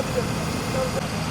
よろしくお願いします。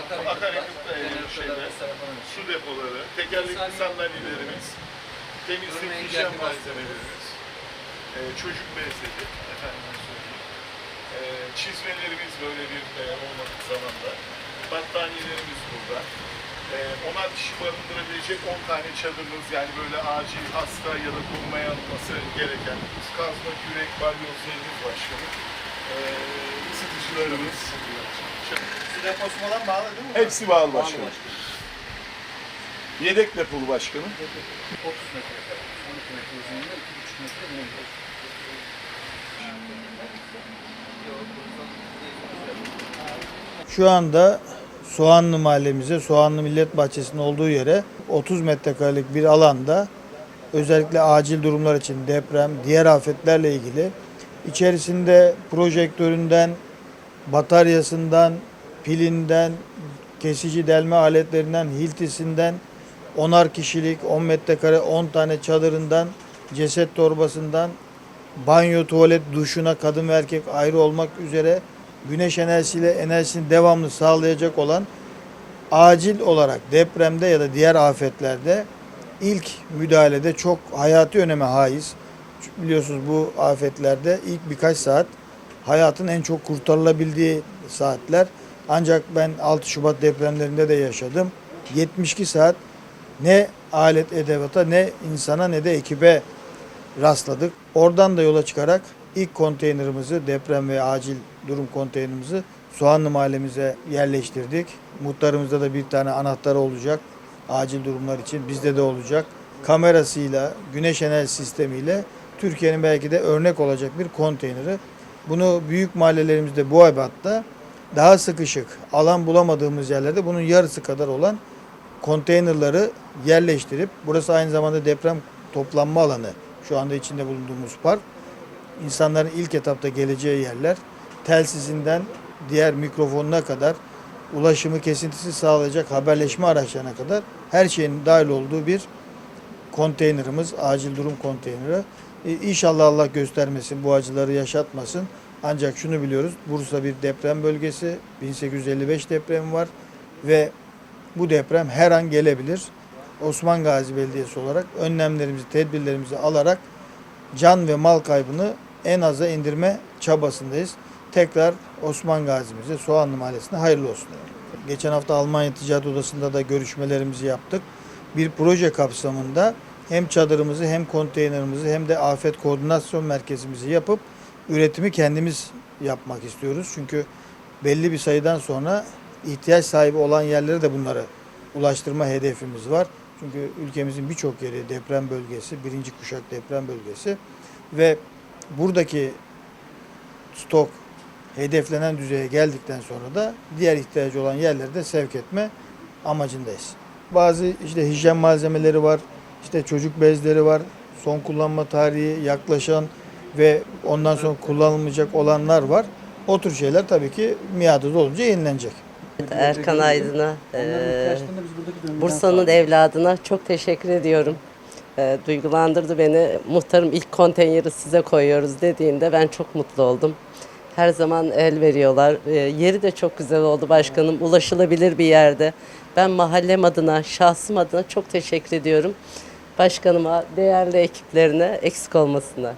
Akaryakıt, akaryakıt da jeneratörler şeyde, vesaire falan. su depoları, tekerlekli sandalyelerimiz, temizlik hijyen malzemelerimiz, e, çocuk bezleri, efendim söyleyeyim. E, çizmelerimiz böyle bir e, olmadık zamanda. Battaniyelerimiz burada. E, onar kişi barındırabilecek 10 tane çadırımız yani böyle acil hasta ya da korumaya alınması gereken kazma, kürek, balyoz başkanım. E, ısıtıcılarımız. Su deposu falan bağlı değil mi? Hepsi bağlı başkanım. Yedek depolu başkanım. 30 metre kadar. 12 metre uzunluğunda 2,5 metre boyunca. Şu anda Soğanlı mahallemize, Soğanlı Millet Bahçesi'nin olduğu yere 30 metrekarelik bir alanda özellikle acil durumlar için deprem, diğer afetlerle ilgili içerisinde projektöründen, bataryasından, pilinden, kesici delme aletlerinden, hiltisinden, 10'ar kişilik 10 metrekare 10 tane çadırından, ceset torbasından, banyo, tuvalet, duşuna kadın ve erkek ayrı olmak üzere güneş enerjisiyle enerjisini devamlı sağlayacak olan acil olarak depremde ya da diğer afetlerde ilk müdahalede çok hayati öneme haiz. Biliyorsunuz bu afetlerde ilk birkaç saat hayatın en çok kurtarılabildiği saatler. Ancak ben 6 Şubat depremlerinde de yaşadım. 72 saat ne alet edevata ne insana ne de ekibe rastladık. Oradan da yola çıkarak ilk konteynerimizi deprem ve acil durum konteynerimizi Soğanlı mahallemize yerleştirdik. Muhtarımızda da bir tane anahtarı olacak. Acil durumlar için bizde de olacak. Kamerasıyla, güneş enerji sistemiyle Türkiye'nin belki de örnek olacak bir konteyneri. Bunu büyük mahallelerimizde bu hatta daha sıkışık alan bulamadığımız yerlerde bunun yarısı kadar olan konteynerları yerleştirip burası aynı zamanda deprem toplanma alanı. Şu anda içinde bulunduğumuz park. İnsanların ilk etapta geleceği yerler. Telsizinden diğer mikrofonuna kadar ulaşımı kesintisiz sağlayacak haberleşme araçlarına kadar her şeyin dahil olduğu bir konteynerimiz, acil durum konteyneri. E, İnşallah Allah göstermesin, bu acıları yaşatmasın. Ancak şunu biliyoruz, Bursa bir deprem bölgesi, 1855 depremi var ve bu deprem her an gelebilir. Osman Gazi Belediyesi olarak önlemlerimizi, tedbirlerimizi alarak can ve mal kaybını en aza indirme çabasındayız. Tekrar Osman Gazi'mize, Soğanlı Mahallesi'ne hayırlı olsun. Geçen hafta Almanya Ticaret Odası'nda da görüşmelerimizi yaptık. Bir proje kapsamında hem çadırımızı hem konteynerimizi hem de afet koordinasyon merkezimizi yapıp üretimi kendimiz yapmak istiyoruz. Çünkü belli bir sayıdan sonra ihtiyaç sahibi olan yerlere de bunları ulaştırma hedefimiz var. Çünkü ülkemizin birçok yeri deprem bölgesi, birinci kuşak deprem bölgesi ve buradaki stok hedeflenen düzeye geldikten sonra da diğer ihtiyacı olan yerlere de sevk etme amacındayız. Bazı işte hijyen malzemeleri var, işte çocuk bezleri var, son kullanma tarihi yaklaşan ve ondan sonra kullanılmayacak olanlar var. O tür şeyler tabii ki miadı dolunca yenilenecek. Erkan Aydın'a, eee, Bursa'nın evladına çok teşekkür ediyorum. Eee, duygulandırdı beni. Muhtarım ilk konteyneri size koyuyoruz dediğinde ben çok mutlu oldum. Her zaman el veriyorlar. Eee, yeri de çok güzel oldu başkanım. Ulaşılabilir bir yerde. Ben mahallem adına, şahsım adına çok teşekkür ediyorum. Başkanıma, değerli ekiplerine eksik olmasınlar.